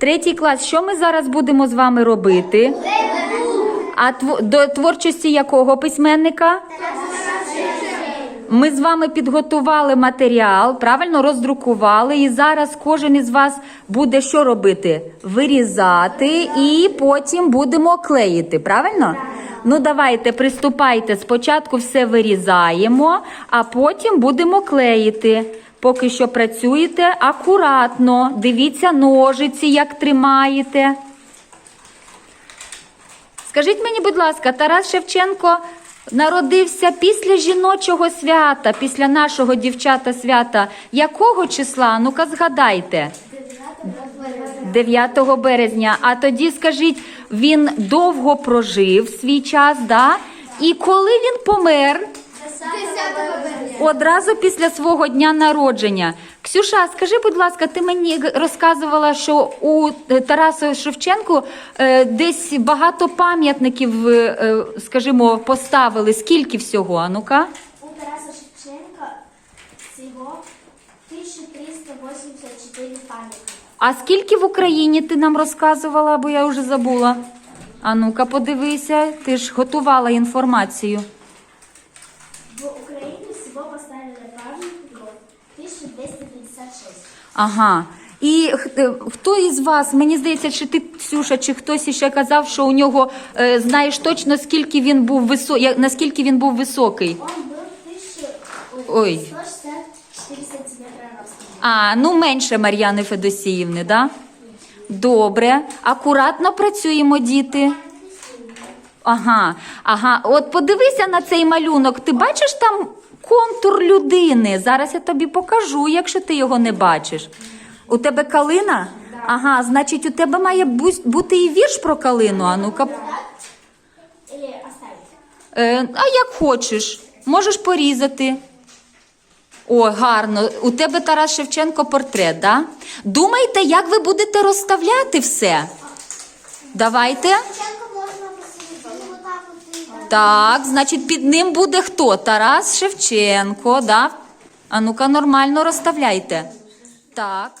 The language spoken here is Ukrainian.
Третій клас. Що ми зараз будемо з вами робити? А тв- до творчості якого письменника? Ми з вами підготували матеріал, правильно роздрукували, і зараз кожен із вас буде що робити? Вирізати і потім будемо клеїти, правильно? Ну, давайте, приступайте. Спочатку все вирізаємо, а потім будемо клеїти. Поки що працюєте акуратно. Дивіться ножиці, як тримаєте. Скажіть мені, будь ласка, Тарас Шевченко народився після жіночого свята, після нашого дівчата свята. Якого числа? Ну-ка згадайте. 9 березня. А тоді скажіть, він довго прожив свій час, да? І коли він помер? Одразу після свого дня народження. Ксюша, скажи, будь ласка, ти мені розказувала, що у е, Тараса Шевченку е, десь багато пам'ятників, е, скажімо, поставили. Скільки всього? А ну-ка? У Тараса Шевченка всего 1384 памятника. А скільки в Україні ти нам розказувала, бо я вже забула. А ну-ка, подивися, ти ж готувала інформацію. В Украине всего поставили памятников 1256. Ага. І е, хто із вас, мені здається, чи ти, Ксюша, чи хтось іще казав, що у нього е, знаєш точно, скільки він був висо... наскільки він був високий? Он 1000, 164. А, ну менше Мар'яни Федосіївни, да? Добре. Акуратно працюємо, діти. Ага, ага. От подивися на цей малюнок. Ти бачиш там контур людини? Зараз я тобі покажу, якщо ти його не бачиш. У тебе калина? Ага, значить, у тебе має бути і вірш про калину. А ну-ка. Е, а як хочеш, можеш порізати. О, гарно. У тебе Тарас Шевченко портрет, да? Думайте, як ви будете розставляти все. Давайте. Так, значить, під ним буде хто? Тарас Шевченко, да? А ну-ка, нормально розставляйте. Так.